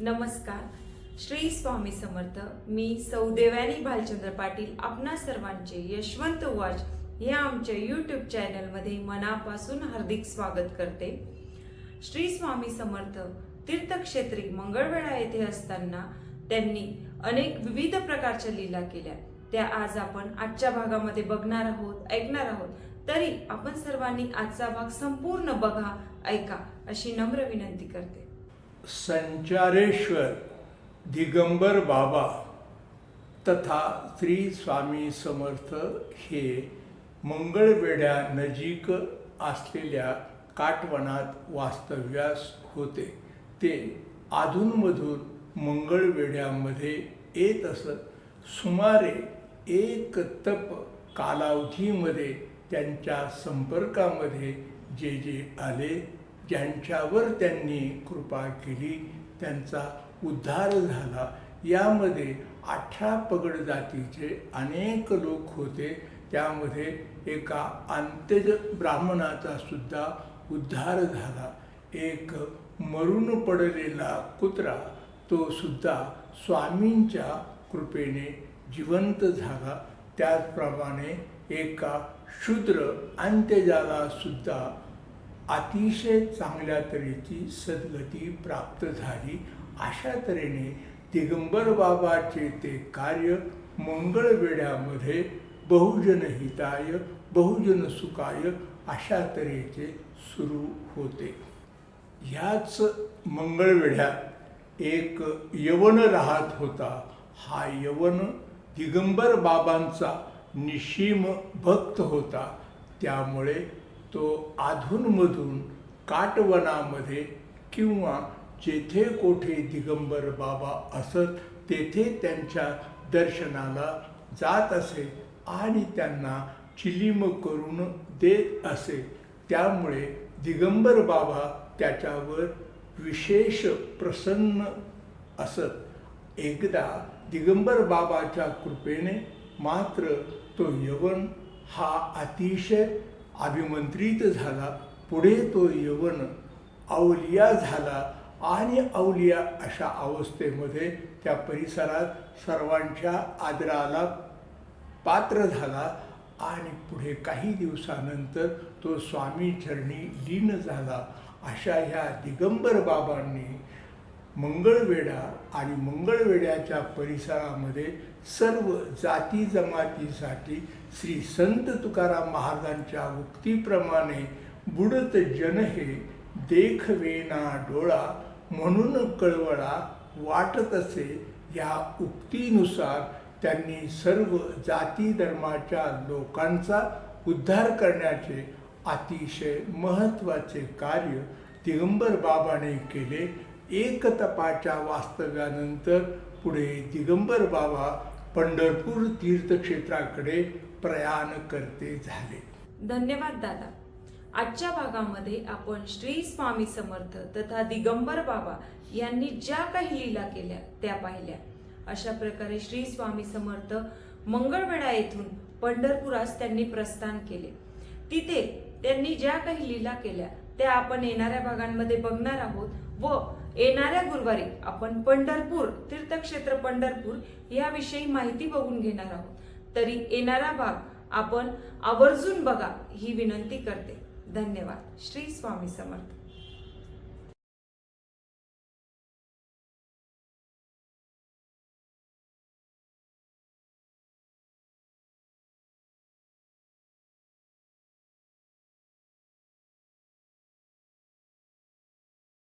नमस्कार. श्री स्वामी समर्थ मी सौदेवानी भालचंद्र पाटील आपणा सर्वांचे यशवंत वॉच या आमच्या यूट्यूब चॅनलमध्ये मनापासून हार्दिक स्वागत करते. श्री स्वामी समर्थ तीर्थक्षेत्री मंगळवेढा येथे असताना त्यांनी अनेक विविध प्रकारच्या लीला केल्या. त्या आज आपण आजच्या भागामध्ये बघणार आहोत ऐकणार आहोत. तरी आपण सर्वांनी आजचा भाग संपूर्ण बघा ऐका अशी नम्र विनंती करते. संचारेश्वर दिगंबर बाबा तथा श्री स्वामी समर्थ हे मंगळवेड्या नजीक असलेल्या काटवनात वास्तव्यास होते. ते अधूनमधून मंगळवेढ्यामध्ये येत असत. सुमारे एक तप कालावधीमध्ये त्यांच्या संपर्कामध्ये जे जे आले ज्यांच्यावर त्यांनी कृपा केली त्यांचा उद्धार झाला. यामध्ये अठरा पगड जातीचे अनेक लोक होते. त्यामध्ये एका अंत्यज ब्राह्मणाचा सुद्धा उद्धार झाला. एक मरून पडलेला कुत्रा तो सुद्धा स्वामींच्या कृपेने जिवंत झाला. त्याचप्रमाणे एका शूद्र अंत्यजाला सुद्धा अतिशय चांगल्या तऱ्हेची सद्गती प्राप्त झाली. अशा तऱ्हेने दिगंबर बाबाचे ते कार्य मंगळवेढ्यामध्ये बहुजन हिताय बहुजन सुखाय अशा तऱ्हेचे सुरू होते. ह्याच मंगळवेढ्यात एक यवन राहत होता. हा यवन दिगंबर बाबांचा निशीम भक्त होता. त्यामुळे तो अधूनमधून काटवनामध्ये किंवा जेथे कोठे दिगंबर बाबा असत तेथे त्यांच्या दर्शनाला जात असे आणि त्यांना चिलीम करून देत असे. त्यामुळे दिगंबर बाबा त्याच्यावर विशेष प्रसन्न असत. एकदा दिगंबर बाबाच्या कृपेने मात्र तो यवन हा अतिशय अभिमंत्रित झाला. पुढे तो यवन अवलिया झाला आणि अवलिया अशा अवस्थेमध्ये त्या परिसरात सर्वांच्या आदराला पात्र झाला आणि पुढे काही दिवसानंतर तो स्वामी चरणी लीन झाला. अशा ह्या दिगंबर बाबांनी मंगळवेढा आणि मंगळवेढ्याच्या परिसरामध्ये सर्व जाती जमातीसाठी श्री संत तुकाराम महाराजांच्या उक्तीप्रमाणे बुडत जन हे देखवेना डोळा म्हणून कळवळा वाटत असे या उक्तीनुसार त्यांनी सर्व जाती धर्माच्या लोकांचा उद्धार करण्याचे अतिशय महत्त्वाचे कार्य दिगंबर बाबाने केले. एक तपाच्या वास्तव्यानंतर पुढे दिगंबर बाबा पंढरपूर तीर्थक्षेत्राकडे प्रयाण करते झाले. धन्यवाद दादा. आजच्या भागामध्ये आपण श्री स्वामी समर्थ तथा दिगंबर बाबा यांनी ज्या काही लीला केल्या त्या पाहिल्या. अशा प्रकारे श्री स्वामी समर्थ मंगळवेढा येथून पंढरपुरास त्यांनी प्रस्थान केले. तिथे त्यांनी ज्या काही लीला केल्या त्या आपण येणाऱ्या भागांमध्ये बघणार आहोत व येणाऱ्या गुरुवारी आपण पंढरपूर तीर्थक्षेत्र पंढरपूर याविषयी माहिती बघून घेणार आहोत. तरी येणारा भाग आपण आवर्जून बघा ही विनंती करते. धन्यवाद. श्री स्वामी समर्थ.